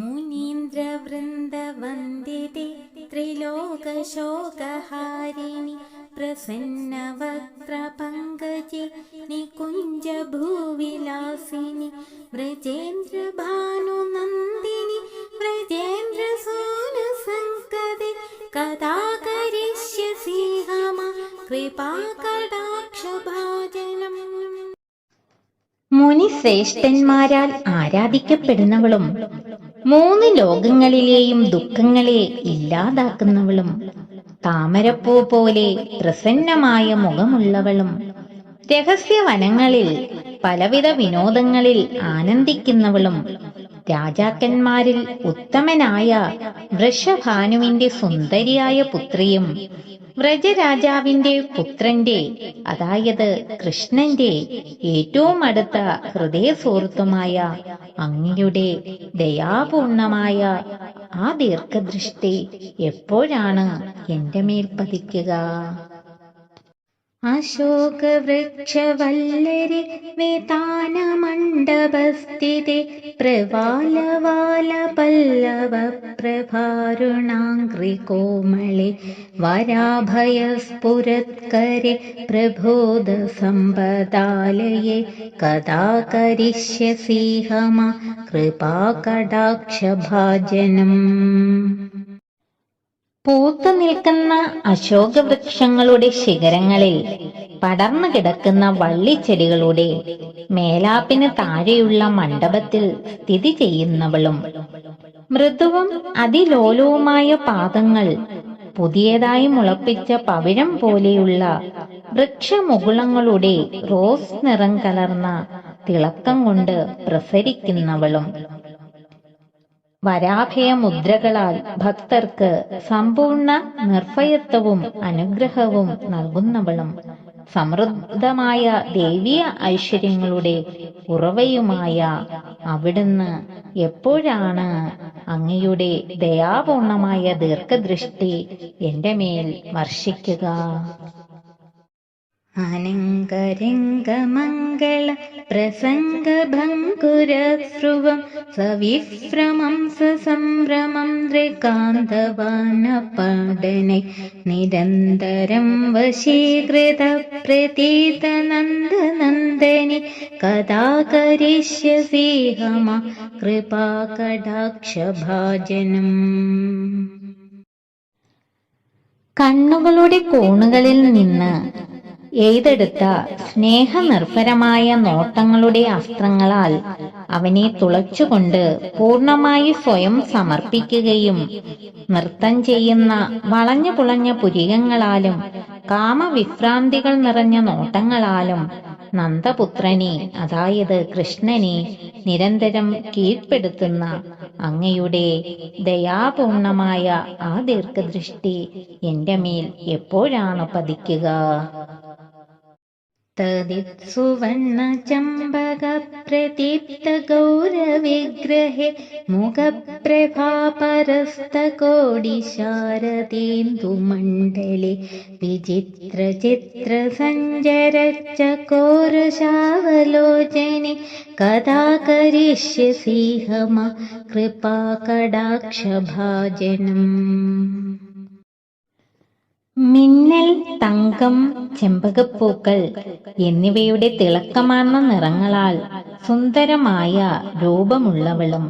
मुनीन्द्रवृन्दवन्दिते त्रिलोकशोकहारिणि प्रसन्नवक्त्रपङ्कजे निकुञ्जभूविलासिनि व्रजेन्द्रभानुनन्दिनि व्रजेन्द्रसूनसङ्कदे कदा करिष्यसि हम कृपाकटाक्षभाजनम् മുനിശ്രേഷ്ഠന്മാരാൽ ആരാധിക്കപ്പെടുന്നവളും മൂന്ന് ലോകങ്ങളിലെയും ദുഃഖങ്ങളെ ഇല്ലാതാക്കുന്നവളും താമരപ്പൂ പോലെ പ്രസന്നമായ മുഖമുള്ളവളും രഹസ്യവനങ്ങളിൽ പലവിധ വിനോദങ്ങളിൽ ആനന്ദിക്കുന്നവളും രാജാക്കന്മാരിൽ ഉത്തമനായ വൃഷഭാനുവിന്റെ സുന്ദരിയായ പുത്രിയും വ്രജരാജാവിന്റെ പുത്രന്റെ അതായത് കൃഷ്ണന്റെ ഏറ്റവും അടുത്ത ഹൃദയ സുഹൃത്തുമായ അങ്ങയുടെ ദയാപൂർണമായ ആ ദീർഘദൃഷ്ടി എപ്പോഴാണ് എന്റെ മേൽ പതിക്കുക? अशोकवृक्षवल्लरि वेतानमण्डपस्थिते प्रवालवालपल्लवप्रभारुणाङ्घ्रिकोमले वराभयस्फुरत्करे प्रबोधसम्पदालये कदा करिष्यसि हम कृपाकटाक्षभाजनम् പൂത്തു നിൽക്കുന്ന അശോകവൃക്ഷങ്ങളുടെ ശിഖരങ്ങളിൽ പടർന്നു കിടക്കുന്ന വള്ളിച്ചെടികളുടെ മേലാപ്പിന് താഴെയുള്ള മണ്ഡപത്തിൽ സ്ഥിതി ചെയ്യുന്നവളും മൃദുവും അതിലോലവുമായ പാദങ്ങൾ പുതിയതായി മുളപ്പിച്ച പവിഴം പോലെയുള്ള വൃക്ഷമുകുളങ്ങളുടെ റോസ് നിറം കലർന്ന തിളക്കം കൊണ്ട് പ്രസരിക്കുന്നവളും വരാഭയ മുദ്രകളാൽ ഭക്തർക്ക് സമ്പൂർണ നിർഭയത്വവും അനുഗ്രഹവും നൽകുന്നവളും സമൃദ്ധമായ ദേവീയ ഐശ്വര്യങ്ങളുടെ ഉറവയുമായ അവിടുന്ന് എപ്പോഴാണ് അങ്ങയുടെ ദയാപൂർണമായ ദീർഘദൃഷ്ടി എന്റെ മേൽ വർഷിക്കുക? अनङ्गरङ्गमङ्गल प्रसङ्गभङ्कुरस्रुवं सविभ्रमं ससम्भ्रमं नृकान्तवानपाडने निरन्तरं वशीकृतप्रतीतनन्दनन्दनि कदा करिष्यसि हम कृपाकटाक्षभाजनम् കണ്ണുകളുടെ കോണുകളിൽ നിന്ന് എയ്തെടുത്ത സ്നേഹനിർഭരമായ നോട്ടങ്ങളുടെ അസ്ത്രങ്ങളാൽ അവനെ തുളച്ചുകൊണ്ട് പൂർണമായി സ്വയം സമർപ്പിക്കുകയും നൃത്തം ചെയ്യുന്ന വളഞ്ഞു പുളഞ്ഞ പുരികങ്ങളാലും കാമവിഭ്രാന്തികൾ നിറഞ്ഞ നോട്ടങ്ങളാലും നന്ദപുത്രനെ അതായത് കൃഷ്ണനെ നിരന്തരം കീഴ്പ്പെടുത്തുന്ന അങ്ങയുടെ ദയാപൂർണമായ ആ ദീർഘദൃഷ്ടി എന്റെ മേൽ എപ്പോഴാണ് പതിക്കുക? तदित्सुवर्णचम्बकप्रदीप्तगौरविग्रहे मुखप्रभापरस्तकोडिशारदेन्दुमण्डले मुगप्रभापरस्तकोडिशारथीन्दुमण्डले विचित्रचित्रसञ्जरश्चकोरशावलोचने कदा करिष्यसिंहम कृपाकडाक्षभाजनम् മിന്നൽ തങ്കം ചെമ്പകപ്പൂക്കൾ എന്നിവയുടെ തിളക്കമാർന്ന നിറങ്ങളാൽ സുന്ദരമായ രൂപമുള്ളവളും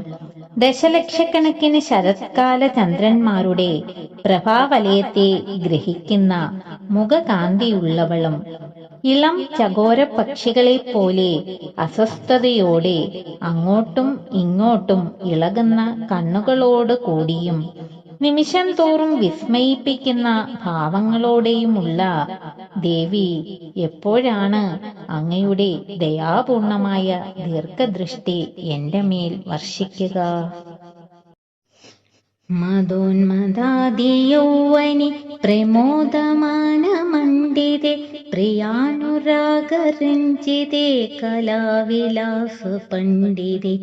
ദശലക്ഷക്കണക്കിന് ശരത്കാല ചന്ദ്രന്മാരുടെ പ്രഭാവലയത്തെ ഗ്രഹിക്കുന്ന മുഖകാന്തിയുള്ളവളും ഇളം ചകോര പക്ഷികളെ പോലെ അസ്വസ്ഥതയോടെ അങ്ങോട്ടും ഇങ്ങോട്ടും ഇളകുന്ന കണ്ണുകളോട് കൂടിയും നിമിഷം തോറും വിസ്മയിപ്പിക്കുന്ന ഭാവങ്ങളോടെയുമുള്ള ദേവി എപ്പോഴാണ് അങ്ങയുടെ ദയാപൂർണമായ ദീർഘദൃഷ്ടി എന്റെ മേൽ വർഷിക്കുക? मदोन्मदादियौवनि प्रमोदमानमण्डिते प्रियानुरागरञ्जिते कलाविलासपण्डिते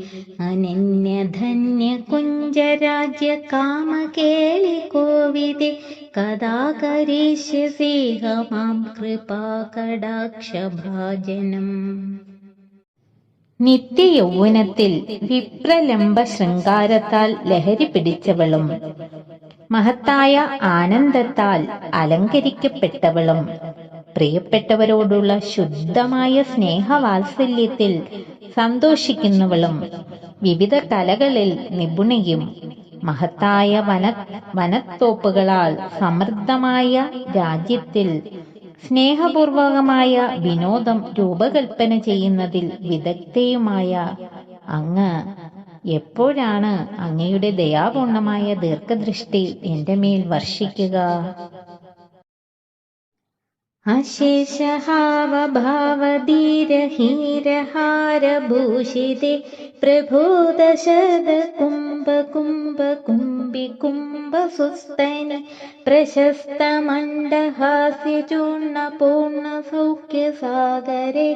अनन्यधन्यकुञ्जराज्यकामकेलिकोविदे कदा करिष्यसि मां कृपाकटाक्षभाजनम् നിത്യയൗവനത്തിൽ വിപ്രലംബ ശൃംഗാരത്താൽ ലഹരി പിടിച്ചവളും മഹത്തായ ആനന്ദത്താൽ അലങ്കരിക്കപ്പെട്ടവളും പ്രിയപ്പെട്ടവരോടുള്ള ശുദ്ധമായ സ്നേഹവാത്സല്യത്തിൽ സന്തോഷിക്കുന്നവളും വിവിധ കലകളിൽ നിപുണയും മഹത്തായ വന വനത്തോപ്പുകളാൽ സമൃദ്ധമായ രാജ്യത്തിൽ സ്നേഹപൂർവകമായ വിനോദം രൂപകൽപ്പന ചെയ്യുന്നതിൽ വിദഗ്ധയുമായ അങ്ങ് എപ്പോഴാണ് അങ്ങയുടെ ദയാപൂർണമായ ദീർഘദൃഷ്ടി എന്റെ മേൽ വർഷിക്കുക? अशेषहावभावधीरहीरहारभूषिते प्रभो दशद कुम्भ प्रभोदशदकुम्भकुम्भकुम्बिकुम्भसुस्तैन प्रशस्तमण्डहास्य चूर्णपूर्णसौख्यसागरे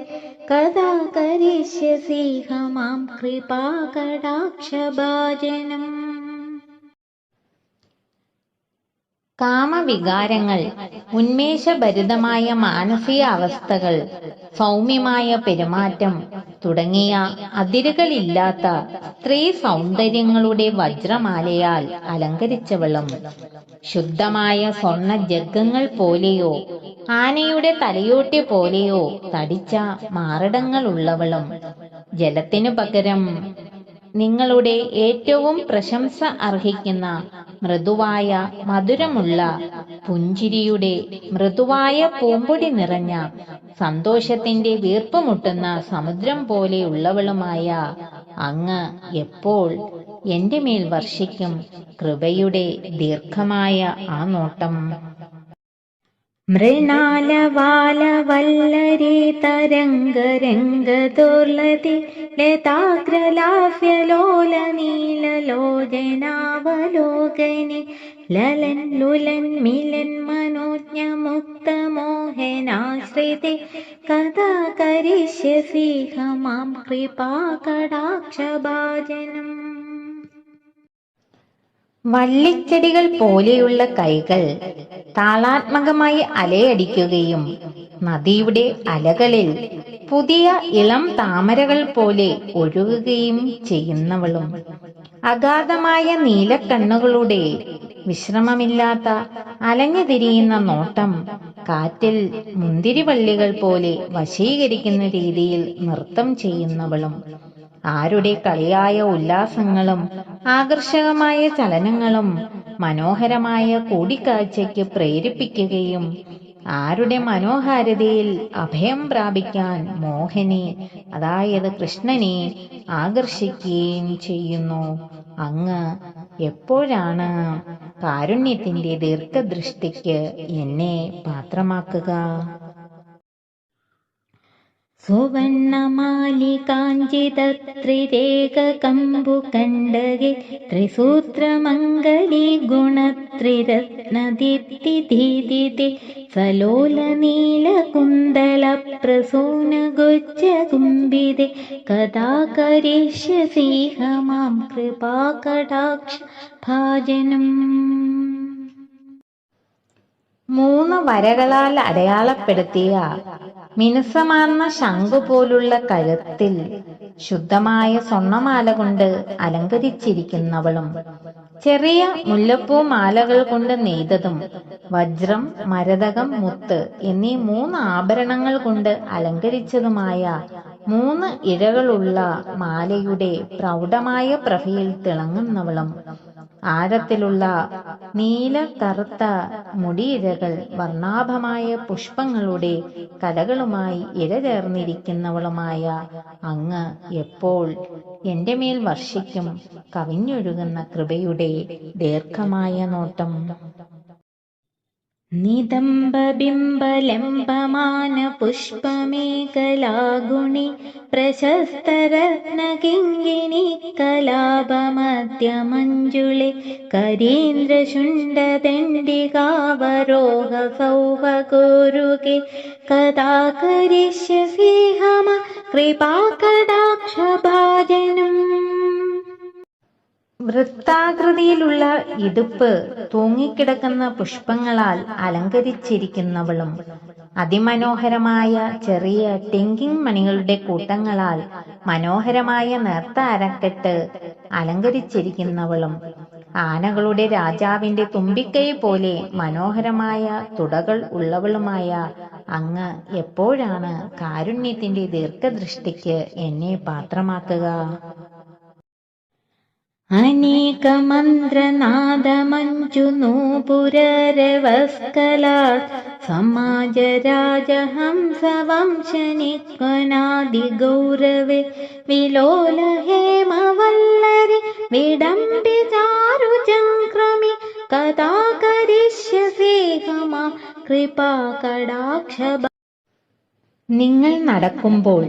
कदा करिष्यसिंह मां कृपाकटाक्षभाजनम् കാമവികാരങ്ങൾ ഉന്മേഷഭരിതമായ മാനസികാവസ്ഥകൾ സൗമ്യമായ പെരുമാറ്റം തുടങ്ങിയ അതിരുകളില്ലാത്ത സ്ത്രീ സൗന്ദര്യങ്ങളുടെ വജ്രമാലയാൽ അലങ്കരിച്ചവളും. ശുദ്ധമായ സ്വർണ ജഗ്ഗങ്ങൾ പോലെയോ ആനയുടെ തലയോട്ടി പോലെയോ തടിച്ച മാറിടങ്ങളുള്ളവളും. ജലത്തിനു പകരം നിങ്ങളുടെ ഏറ്റവും പ്രശംസ അർഹിക്കുന്ന മൃദുവായ മധുരമുള്ള പുഞ്ചിരിയുടെ മൃദുവായ പൂമ്പൊടി നിറഞ്ഞ സന്തോഷത്തിന്റെ വീർപ്പുമുട്ടുന്ന സമുദ്രം പോലെയുള്ളവളുമായ അങ്ങ് എപ്പോൾ എന്റെ മേൽ വർഷിക്കും കൃപയുടെ ദീർഘമായ ആ നോട്ടം. मृणालवालवल्लरितरङ्गरङ्गर्लति यताग्रलाव्यलोलनीललोजनावलोकनि ललन् लुलन् मिलन् मनोज्ञमुक्तमोहनाश्रिते कदा करिष्यसिह मां कृपाकडाक्षभाजनम् വള്ളിച്ചെടികൾ പോലെയുള്ള കൈകൾ താളാത്മകമായി അലയടിക്കുകയും നദിയുടെ അലകളിൽ പുതിയ ഇളം താമരകൾ പോലെ ഒഴുകുകയും ചെയ്യുന്നവളും. അഗാധമായ നീലക്കണ്ണുകളുടെ വിശ്രമമില്ലാത്ത അലഞ്ഞുതിരിയുന്ന നോട്ടം കാറ്റിൽ മുന്തിരിവള്ളികൾ പോലെ വശീകരിക്കുന്ന രീതിയിൽ നൃത്തം ചെയ്യുന്നവളും. ആരുടെ കളിയായ ഉല്ലാസങ്ങളും ആകർഷകമായ ചലനങ്ങളും മനോഹരമായ കൂടിക്കാഴ്ചയ്ക്ക് പ്രേരിപ്പിക്കുകയും ആരുടെ മനോഹാരിതയിൽ അഭയം പ്രാപിക്കാൻ മോഹനെ അതായത് കൃഷ്ണനെ ആകർഷിക്കുകയും ചെയ്യുന്നു. അങ്ങ് എപ്പോഴാണ് കാരുണ്യത്തിന്റെ ദീർഘദൃഷ്ടിക്ക് എന്നെ പാത്രമാക്കുക? सुवर्णमालिकाञ्जितत्रिरेकम्बुकण्डगे त्रिसूत्रमङ्गलीगुणत्रिरत्नदीप्तिदिदे सलोलनीलकुन्दलप्रसूनगुच्छकुम्बिदे कदा करिष्यसिंह मां कृपाकटाक्ष भाजनम् മൂന്ന് വരകളാൽ അടയാളപ്പെടുത്തിയ മിനുസമാർന്ന ശംഖു പോലുള്ള കഴുത്തിൽ ശുദ്ധമായ സ്വർണമാല കൊണ്ട് അലങ്കരിച്ചിരിക്കുന്നവളും ചെറിയ മുല്ലപ്പൂ മാലകൾ കൊണ്ട് നെയ്തതും വജ്രം മരതകം മുത്ത് എന്നീ മൂന്ന് ആഭരണങ്ങൾ കൊണ്ട് അലങ്കരിച്ചതുമായ മൂന്ന് ഇഴകളുള്ള മാലയുടെ പ്രൗഢമായ പ്രഭയിൽ തിളങ്ങുന്നവളും ആഴത്തിലുള്ള നീല കറുത്ത മുടിയിഴകൾ വർണാഭമായ പുഷ്പങ്ങളുടെ കലകളുമായി ഇഴചേർന്നിരിക്കുന്നവളുമായ അങ്ങ് എപ്പോൾ എന്റെ മേൽ വർഷിക്കും കവിഞ്ഞൊഴുകുന്ന കൃപയുടെ ദീർഘമായ നോട്ടം. निदम्बबिम्बलम्बमानपुष्पमेकलागुणि प्रशस्तरत्नकिङ्गिणि कलाभमध्यमञ्जुले करीन्द्रशुण्ड कदा करिष्यसिहम कृपा कदाक्षभाजनम्। വൃത്താകൃതിയിലുള്ള ഇടുപ്പ് തൂങ്ങിക്കിടക്കുന്ന പുഷ്പങ്ങളാൽ അലങ്കരിച്ചിരിക്കുന്നവളും അതിമനോഹരമായ ചെറിയ ടിങ്കിങ് മണികളുടെ കൂട്ടങ്ങളാൽ മനോഹരമായ നേർത്ത അരക്കെട്ട് അലങ്കരിച്ചിരിക്കുന്നവളും ആനകളുടെ രാജാവിന്റെ തുമ്പിക്കൈ പോലെ മനോഹരമായ തുടകൾ ഉള്ളവളുമായ അങ്ങ് എപ്പോഴാണ് കാരുണ്യത്തിന്റെ ദീർഘദൃഷ്ടിക്ക് എന്നെ പാത്രമാക്കുക? अनेकमन्त्रनादमञ्जुनूपुरवस्कलात् समाजराजहंसवंशनिक्वनादिगौरवे विलोलहेमवल्लरि विलोलहेमवल्लरे विडम्बिचारुचं कदा करिष्यसि मम कृपाकडाक्ष നിങ്ങൾ നടക്കുമ്പോൾ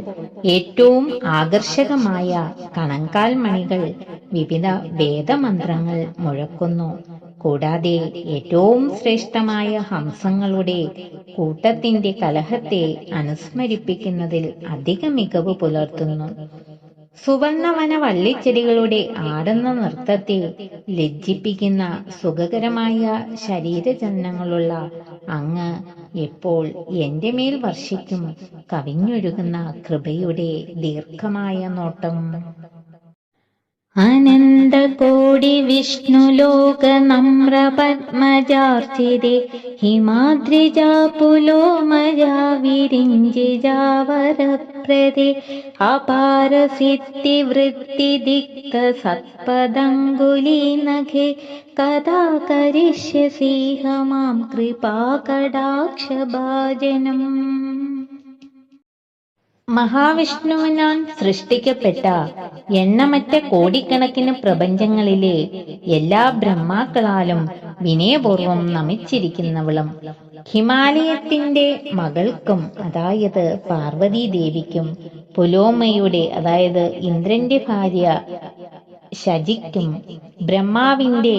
ഏറ്റവും ആകർഷകമായ കണങ്കാൽ മണികൾ വിവിധ വേദമന്ത്രങ്ങൾ മുഴക്കുന്നു. കൂടാതെ ഏറ്റവും ശ്രേഷ്ഠമായ ഹംസങ്ങളുടെ കൂട്ടത്തിന്റെ കലഹത്തെ അനുസ്മരിപ്പിക്കുന്നതിൽ അധിക മികവ് പുലർത്തുന്നു. സുവർണവന വള്ളിച്ചെടികളുടെ ആടുന്ന നൃത്തത്തെ ലജ്ജിപ്പിക്കുന്ന സുഖകരമായ ശരീരചലനങ്ങളുള്ള അങ്ങ് എപ്പോൾ എന്റെ മേൽ വർഷിക്കും കവിഞ്ഞൊഴുകുന്ന കൃപയുടെ ദീർഘമായ നോട്ടം. अनन्दकोडिविष्णुलोकनम्रपद्मजार्चिरे हिमाद्रिजापुलोमजा विरिञ्जिजावरप्रदे अपारसिद्धिवृत्तिदिक्तसत्पदङ्गुलीनघे कदा करिष्यसिह मां कृपाकडाक्षभाजनम् മഹാവിഷ്ണുവിനാൽ സൃഷ്ടിക്കപ്പെട്ട എണ്ണമറ്റ കോടിക്കണക്കിന് പ്രപഞ്ചങ്ങളിലെ എല്ലാ ബ്രഹ്മാക്കളാലും വിനയപൂർവം നമിച്ചിരിക്കുന്നവളും. ഹിമാലയത്തിന്റെ മകൾക്കും അതായത് പാർവതീ ദേവിക്കും പുലോമയുടെ അതായത് ഇന്ദ്രന്റെ ഭാര്യ ശജിക്കും ബ്രഹ്മാവിന്റെ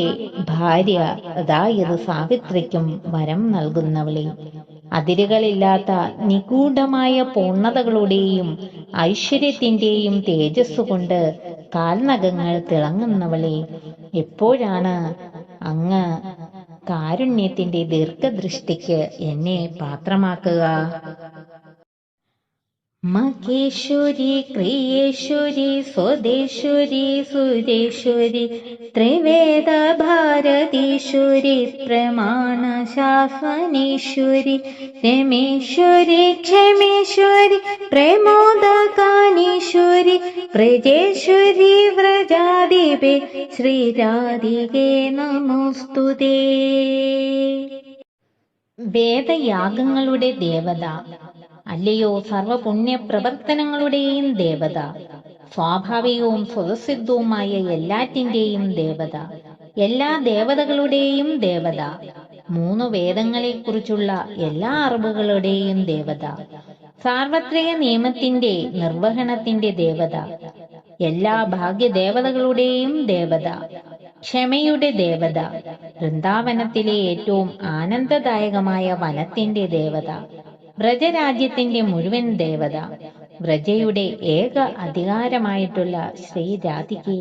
ഭാര്യ അതായത് സാവിത്രിക്കും വരം നൽകുന്നവളെ. അതിരുകളില്ലാത്ത നിഗൂഢമായ പൂർണതകളുടെയും ഐശ്വര്യത്തിന്റെയും തേജസ് കൊണ്ട് കാൽനഖങ്ങൾ തിളങ്ങുന്നവളെ. എപ്പോഴാണ് അങ്ങ് കാരുണ്യത്തിന്റെ ദീർഘദൃഷ്ടിക്ക് എന്നെ പാത്രമാക്കുക? മഹേശ്വരി ക്രിയേശ്വരി സ്വദേശ്വരി സുരേശ്വരി ത്രിവേദ ഭാരതീശ്വരി പ്രമാണ ശാസനീശ്വരി രമേശ്വരി ക്ഷമേശ്വരി പ്രമോദകാനീശ്വരി വ്രജേശ്വരി വ്രജാദിപേ ശ്രീരാധികേ നമോസ്തുതേ വേദയാഗങ്ങളുടെ ദേവത അല്ലയോ സർവപുണ്യ പ്രവർത്തനങ്ങളുടെയും ദേവത സ്വാഭാവികവും സ്വതസിദ്ധവുമായ എല്ലാറ്റിന്റെയും ദേവത എല്ലാ ദേവതകളുടെയും ദേവത മൂന്ന് വേദങ്ങളെക്കുറിച്ചുള്ള എല്ലാ അറിവുകളുടെയും ദേവത സാർവത്രിക നിയമത്തിന്റെ നിർവഹണത്തിന്റെ ദേവത എല്ലാ ഭാഗ്യദേവതകളുടെയും ദേവത ക്ഷമയുടെ ദേവത വൃന്ദാവനത്തിലെ ഏറ്റവും ആനന്ദദായകമായ വനത്തിന്റെ ദേവത വ്രജരാജ്യത്തിന്റെ മുഴുവൻ ദേവത വ്രജയുടെ ഏക അധികാരമായിട്ടുള്ള ശ്രീരാധിക്ക്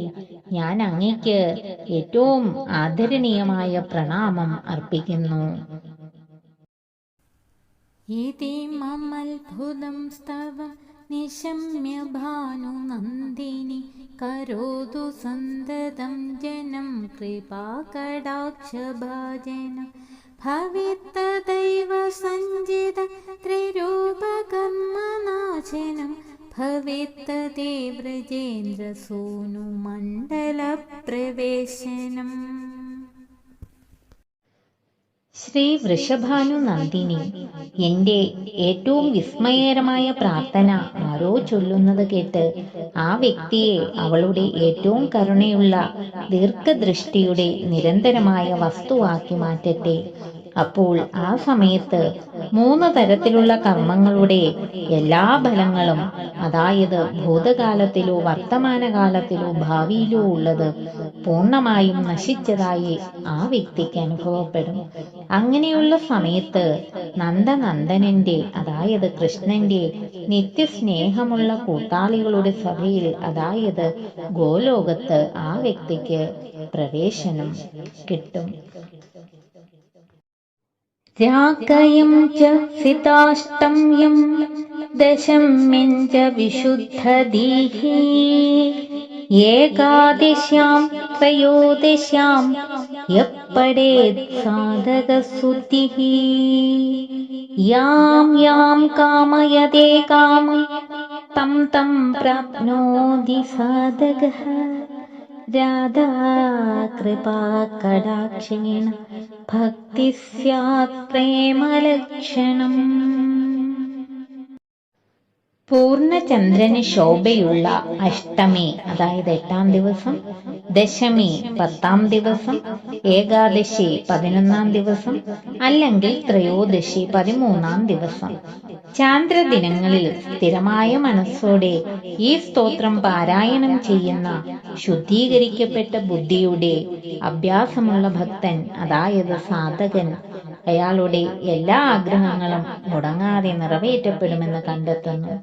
ഞാൻ അങ്ങയ്ക്ക് ഏറ്റവും ആദരണീയമായ പ്രണാമം അർപ്പിക്കുന്നു. നിശമ്യ ഭാനു സ്തവ നിശമ്യ കരോതു സന്തതം ജനം കൃപാകടാക്ഷഭാജനം भवेत्तदैव सञ्जित त्रिरूपकर्मनाशनं भवेत्तदे व्रजेन्द्रसूनुमण्डलप्रवेशनम् ശ്രീ വൃഷഭാനു നന്ദിനി എന്റെ ഏറ്റവും വിസ്മയകരമായ പ്രാർത്ഥന ആരോ ചൊല്ലുന്നത് കേട്ട് ആ വ്യക്തിയെ അവളുടെ ഏറ്റവും കരുണയുള്ള ദീർഘദൃഷ്ടിയുടെ നിരന്തരമായ വസ്തുവാക്കി മാറ്റട്ടെ. അപ്പോൾ ആ സമയത്ത് മൂന്ന് തരത്തിലുള്ള കർമ്മങ്ങളുടെ എല്ലാ ഫലങ്ങളും അതായത് ഭൂതകാലത്തിലോ വർത്തമാനകാലത്തിലോ ഭാവിയിലോ ഉള്ളത് പൂർണമായും നശിച്ചതായി ആ വ്യക്തിക്ക് അനുഭവപ്പെടും. അങ്ങനെയുള്ള സമയത്ത് നന്ദനന്ദനന്റെ അതായത് കൃഷ്ണന്റെ നിത്യസ്നേഹമുള്ള കൂട്ടാളികളുടെ സഭയിൽ അതായത് ഗോലോകത്ത് ആ വ്യക്തിക്ക് പ്രവേശനം കിട്ടും. ्याकयं च सिताष्टम्यं दशम्यं च विशुद्धतिः एकादिश्यां प्रयोतिष्यां यः पडेत् साधकसुतिः यां यां कामयते काम तं तं प्राप्नोति साधकः। राधा कृपा कडाक्षेण प्रेमलक्षणम्। പൂർണചന്ദ്രന് ശോഭയുള്ള അഷ്ടമി അതായത് എട്ടാം ദിവസം ദശമി പത്താം ദിവസം ഏകാദശി പതിനൊന്നാം ദിവസം അല്ലെങ്കിൽ ത്രയോദശി പതിമൂന്നാം ദിവസം. ചാന്ദ്ര ദിനങ്ങളിൽ സ്ഥിരമായ മനസ്സോടെ ഈ സ്തോത്രം പാരായണം ചെയ്യുന്ന ശുദ്ധീകരിക്കപ്പെട്ട ബുദ്ധിയുടെ അഭ്യാസമുള്ള ഭക്തൻ അതായത് സാധകൻ അയാളുടെ എല്ലാ ആഗ്രഹങ്ങളും മുടങ്ങാതെ നിറവേറ്റപ്പെടുമെന്ന് കണ്ടെത്തുന്നു.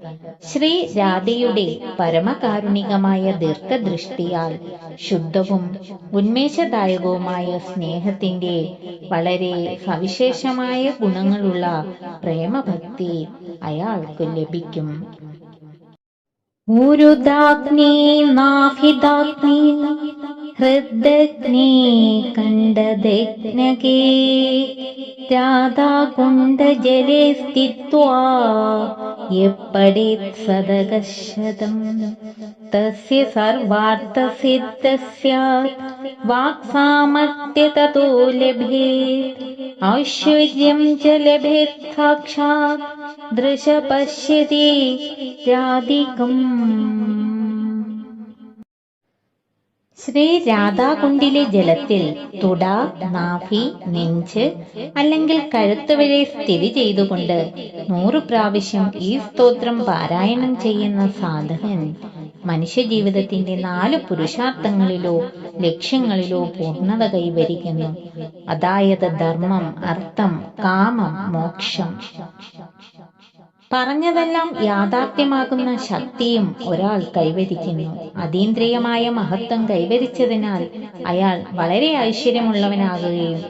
ശ്രീ രാധയുടെ പരമകാരുണികമായ ദീർഘദൃഷ്ടിയാൽ ശുദ്ധവും ഉന്മേഷദായകവുമായ സ്നേഹത്തിന്റെ വളരെ സവിശേഷമായ ഗുണങ്ങളുള്ള പ്രേമഭക്തി അയാൾക്ക് ലഭിക്കും. ഗുരുദാഗ്നി നാഭിദാഗ്നി हृद्दग्ने कण्डदग्नके त्यादा कुण्डजले स्थित्वा यप्पडेत् सदकश तस्य सर्वार्थसिद्ध वाक्सामर्थ्य ततो लभेत् ऐश्वर्यं च लभेत् साक्षात् दृश पश्यति त्यादिकम् ശ്രീ രാധാകുണ്ടിലെ ജലത്തിൽ തുട നാഭി നെഞ്ച് അല്ലെങ്കിൽ കഴുത്ത് വരെ സ്ഥിതി ചെയ്തുകൊണ്ട് നൂറു പ്രാവശ്യം ഈ സ്തോത്രം പാരായണം ചെയ്യുന്ന സാധകൻ മനുഷ്യജീവിതത്തിന്റെ നാല് പുരുഷാർത്ഥങ്ങളിലോ ലക്ഷ്യങ്ങളിലോ പൂർണത കൈവരിക്കുന്നു. അതായത് ധർമ്മം അർത്ഥം കാമം മോക്ഷം. പറഞ്ഞതെല്ലാം യാഥാർത്ഥ്യമാകുന്ന ശക്തിയും ഒരാൾ കൈവരിക്കുന്നു. അതീന്ദ്രിയമായ മഹത്വം കൈവരിച്ചതിനാൽ അയാൾ വളരെ ഐശ്വര്യമുള്ളവനാകുകയും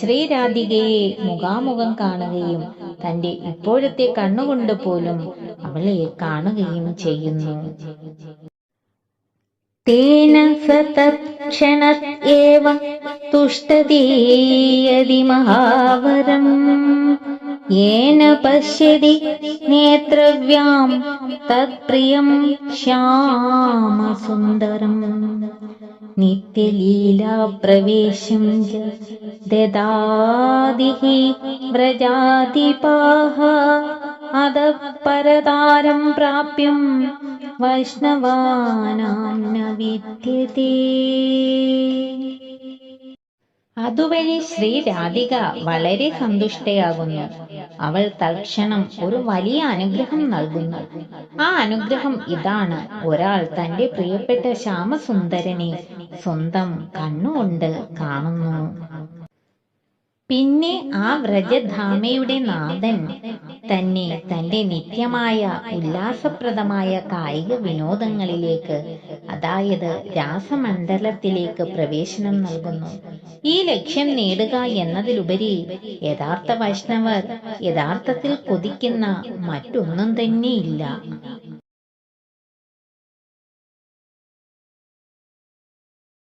ശ്രീരാധികയെ മുഖാമുഖം കാണുകയും തന്റെ ഇപ്പോഴത്തെ കണ്ണുകൊണ്ട് പോലും അവളെ കാണുകയും ചെയ്യുന്നു. തേന സതക്ഷണ ഏവ തുഷ്ടതീയതി മഹാവരം. येन पश्यति नेत्रव्यां तत्प्रियं श्यामसुन्दरम्। नित्यलीलाप्रवेशं च ददादिः प्रजातिपाः अधः परतारं प्राप्यं न विद्यते। അതുവഴി ശ്രീ രാധിക വളരെ സന്തുഷ്ടയാകുന്നു. അവൾ തൽക്ഷണം ഒരു വലിയ അനുഗ്രഹം നൽകുന്നു. ആ അനുഗ്രഹം ഇതാണ്. ഒരാൾ തന്റെ പ്രിയപ്പെട്ട ശ്യാമസുന്ദരനെ സ്വന്തം കണ്ണുകൊണ്ട് കാണുന്നു. പിന്നെ ആ വ്രജധാമയുടെ നാഥൻ തന്നെ തന്റെ നിത്യമായ ഉല്ലാസപ്രദമായ കായിക വിനോദങ്ങളിലേക്ക് അതായത് രാസമണ്ഡലത്തിലേക്ക് പ്രവേശനം നൽകുന്നു. ഈ ലക്ഷ്യം നേടുക എന്നതിലുപരി യഥാർത്ഥ വൈഷ്ണവർ യഥാർത്ഥത്തിൽ കൊതിക്കുന്ന മറ്റൊന്നും തന്നെയില്ല.